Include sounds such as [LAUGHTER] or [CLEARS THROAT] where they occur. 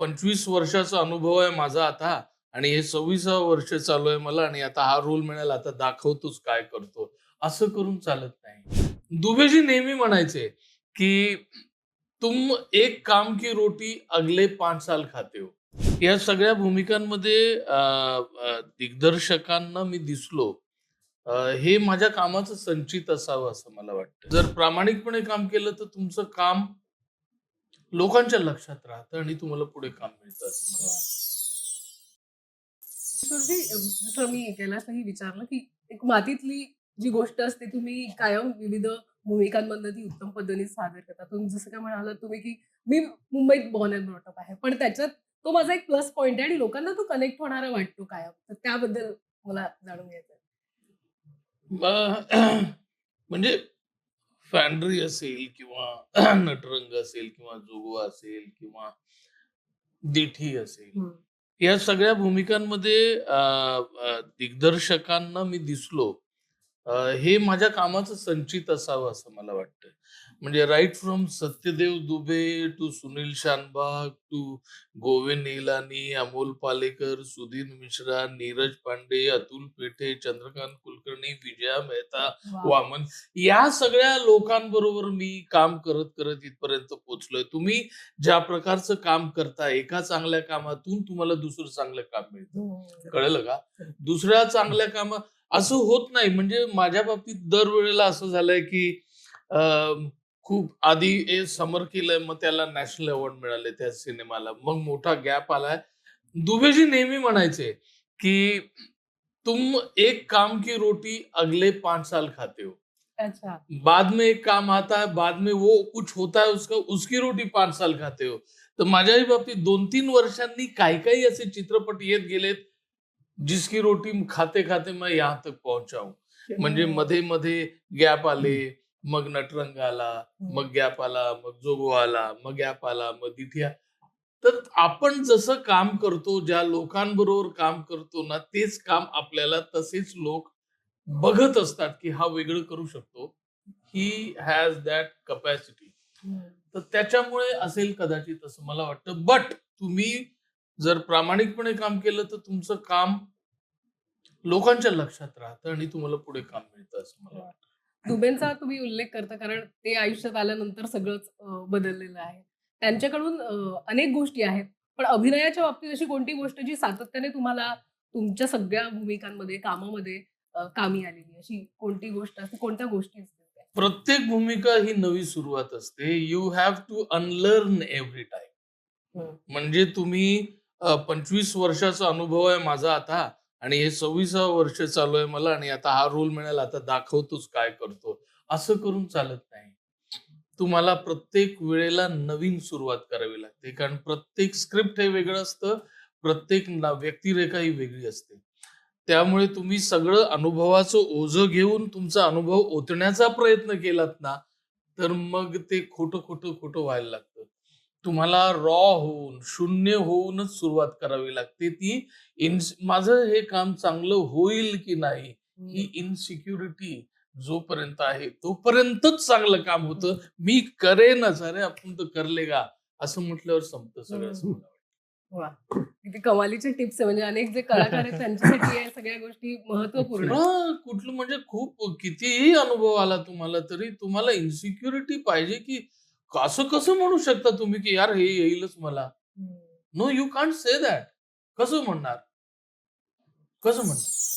पंचवीस वर्षाचा अनुभव आहे माझा आता आणि हे सव्वीसा वर्ष चालू आहे मला आणि आता हा रोल मिळाला आता दाखवतोच काय करतो. असं करून चालत नाही. दुबेजी नेहमी म्हणायचे की तुम एक काम की रोटी अगले पाच साल खाते हो. या सगळ्या भूमिकांमध्ये दिग्दर्शकांना मी दिसलो. हे माझ्या कामाचं संचित असावं असं मला वाटतं. जर प्रामाणिकपणे काम केलं तर तुमचं काम लोकांच्या लक्षात राहतं आणि तुम्हाला पुढे काम मिळतं जसं मी कैलासलाही विचारलं की एक मातीतली जी गोष्ट असते तुम्ही कायम विविध भूमिकांमधनं ती उत्तम पद्धतीने सादर करता. तुम्ही जसं काय म्हणालात तुम्ही की मी मुंबईत बॉर्न अँड ब्रॉटअप आहे पण त्याच्यात तो माझा एक प्लस पॉइंट आहे आणि लोकांना तो कनेक्ट होणारा वाटतो कायम. तर त्याबद्दल मला जाणून घ्यायचं [CLEARS THROAT] म्हणजे फॅन्ड्री असेल किंवा [CLEARS THROAT] नटरंग असेल किंवा जोगवा असेल किंवा दिठी असेल. या सगळ्या भूमिकांमध्ये दिग्दर्शकांना मी दिसलो. हे माझ्या कामाचं संचित असावं असं मला वाटतं. म्हणजे right from Satyadev Dubey to Sunil Shanbag to Govind Nihalani Amol Palekar Sudhir Mishra Neeraj Pandey Atul Pethe Chandrakant Kulkarni Vijaya Mehta. Vaman. या सगळ्या लोकांबरोबर मी काम करत करत इथपर्यंत पोहोचलोय. तुम्ही ज्या प्रकारचं काम करता एका चांगल्या कामातून तुम्हाला दुसरं चांगलं काम मिळतं. हम्म. कळलं का? दुसऱ्या चांगल्या कामा असं होत नाही. म्हणजे माझ्या बाबतीत दरवेळेला असं झालंय की खूप आधी ए समर केलंय मग त्याला नॅशनल अवॉर्ड मिळाले त्या सिनेमाला. मग मोठा गॅप आलाय. दुबेजी नेहमी म्हणायचे की तुम एक काम की रोटी अगले पांच साल खाते हो. अच्छा. बाद में एक काम आता है बाद में वो कुछ होता है उसका उसकी रोटी पाच साल खाते हो. तर माझ्याही बाबतीत दोन तीन वर्षांनी काही काही असे चित्रपट येत गेलेत जिसकी रोटी खाते खाते मैं यहाँ तक पहुंचा हूं म्हणजे मध्ये मध्ये गॅप आले. मग नटरंग आला मग गॅप आला मग जोगो आला मग गॅप आला मग दिठ्या तर आपण जसं काम करतो ज्या लोकांबरोबर काम करतो ना तेच काम आपल्याला तसेच लोक बघत असतात की हा वेगळं करू शकतो. He has that capacity. तर त्याच्यामुळे असेल कदाचित असं मला वाटतं. बट तुम्ही जर प्रामाणिकपणे काम केलं तर तुमचं काम लोकांच्या लक्षात राहतं आणि तुम्हाला पुढे काम मिळतं असं मला वाटतं. दुबेंचा तुम्ही उल्लेख करता कारण ते आयुष्यात आल्यानंतर सगळंच बदललेलं आहे. त्यांच्याकडून अनेक गोष्टी आहेत पण अभिनयाच्या बाबतीत अशी कोणती गोष्ट जी सातत्याने तुम्हाला तुमच्या सगळ्या भूमिकांमध्ये कामामध्ये कामी आलेली? अशी कोणती गोष्ट असते? कोणत्या गोष्टी असतील त्या? प्रत्येक भूमिका ही नवी सुरुवात असते. You have to unlearn every time. म्हणजे तुम्ही पंचवीस वर्षाचा अनुभव आहे माझा आता. आणि हे सव्वीसावं वर्ष चालू आहे मला आणि आता हा रोल मिळाला आता दाखवतोच काय करतो. असं करून चालत नाही. तुम्हाला प्रत्येक वेळेला नवीन सुरुवात करावी लागते. कारण प्रत्येक स्क्रिप्ट हे वेगळं असतं प्रत्येक व्यक्तिरेखा ही वेगळी असते. त्यामुळे तुम्ही सगळं अनुभवाचं ओझ घेऊन तुमचा अनुभव ओतण्याचा प्रयत्न केलात ना तर मग ते खोटं खोटं खोटं व्हायला लागतं. तुम्हाला रॉ होऊन शून्य होऊनच सुरुवात करावी लागते ती इन माझं हे काम चांगलं होईल की नाही ही इनसिक्युरिटी जोपर्यंत आहे तोपर्यंतच चांगलं काम होतं. मी करेनच अरे आपण तर करले का? असं म्हटल्यावर संपतं सगळं. वा. किती कमालीचे टिप्स म्हणजे अनेक जे कलाकार आहेत त्यांच्यासाठी या सगळ्या गोष्टी महत्त्वपूर्ण कुठलं म्हणजे खूप कितीही अनुभव आला तुम्हाला तरी तुम्हाला इन्सिक्युरिटी पाहिजे की असं कसं म्हणू शकता तुम्ही की यार हे येईलच मला. No you can't say that कसं म्हणणार? कसं म्हणणार?